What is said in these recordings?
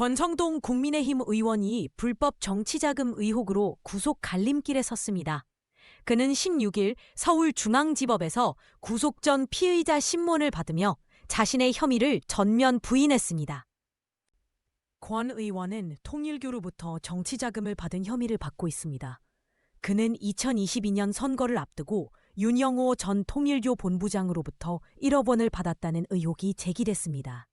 권성동 국민의힘 의원이 불법 정치자금 의혹으로 구속 갈림길에 섰습니다. 그는 16일 서울중앙지법에서 구속 전 피의자 신문을 받으며 자신의 혐의를 전면 부인했습니다. 권 의원은 통일교로부터 정치자금을 받은 혐의를 받고 있습니다. 그는 2022년 선거를 앞두고 윤영호 전 통일교 본부장으로부터 1억 원을 받았다는 의혹이 제기됐습니다.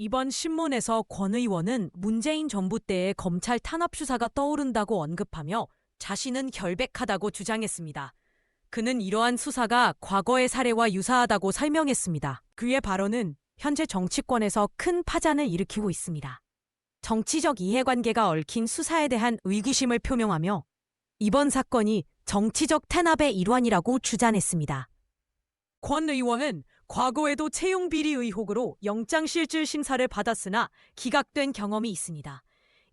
이번 신문에서 권 의원은 문재인 정부 때의 검찰 탄압 수사가 떠오른다고 언급하며 자신은 결백하다고 주장했습니다. 그는 이러한 수사가 과거의 사례와 유사하다고 설명했습니다. 그의 발언은 현재 정치권에서 큰 파장을 일으키고 있습니다. 정치적 이해관계가 얽힌 수사에 대한 의구심을 표명하며 이번 사건이 정치적 탄압의 일환이라고 주장했습니다. 권 의원은 과거에도 채용 비리 의혹으로 영장실질 심사를 받았으나 기각된 경험이 있습니다.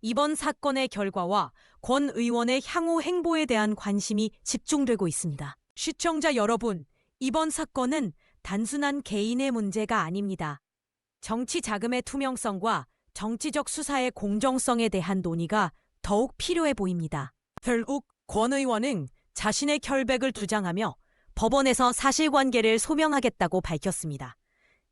이번 사건의 결과와 권 의원의 향후 행보에 대한 관심이 집중되고 있습니다. 시청자 여러분, 이번 사건은 단순한 개인의 문제가 아닙니다. 정치 자금의 투명성과 정치적 수사의 공정성에 대한 논의가 더욱 필요해 보입니다. 결국 권 의원은 자신의 결백을 주장하며 법원에서 사실관계를 소명하겠다고 밝혔습니다.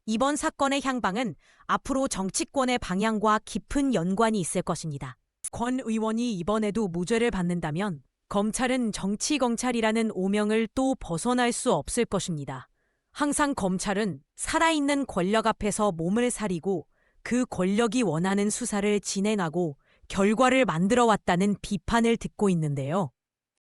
이번 사건의 향방은 앞으로 정치권의 방향과 깊은 연관이 있을 것입니다. 권 의원이 이번에도 무죄를 받는다면 검찰은 정치검찰이라는 오명을 또 벗어날 수 없을 것입니다. 항상 검찰은 살아있는 권력 앞에서 몸을 사리고 그 권력이 원하는 수사를 진행하고 결과를 만들어 왔다는 비판을 듣고 있는데요.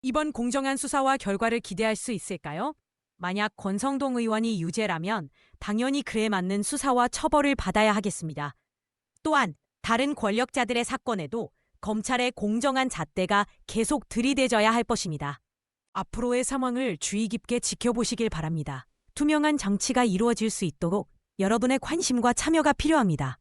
이번 공정한 수사와 결과를 기대할 수 있을까요? 만약 권성동 의원이 유죄라면 당연히 그에 맞는 수사와 처벌을 받아야 하겠습니다. 또한 다른 권력자들의 사건에도 검찰의 공정한 잣대가 계속 들이대져야 할 것입니다. 앞으로의 상황을 주의 깊게 지켜보시길 바랍니다. 투명한 정치가 이루어질 수 있도록 여러분의 관심과 참여가 필요합니다.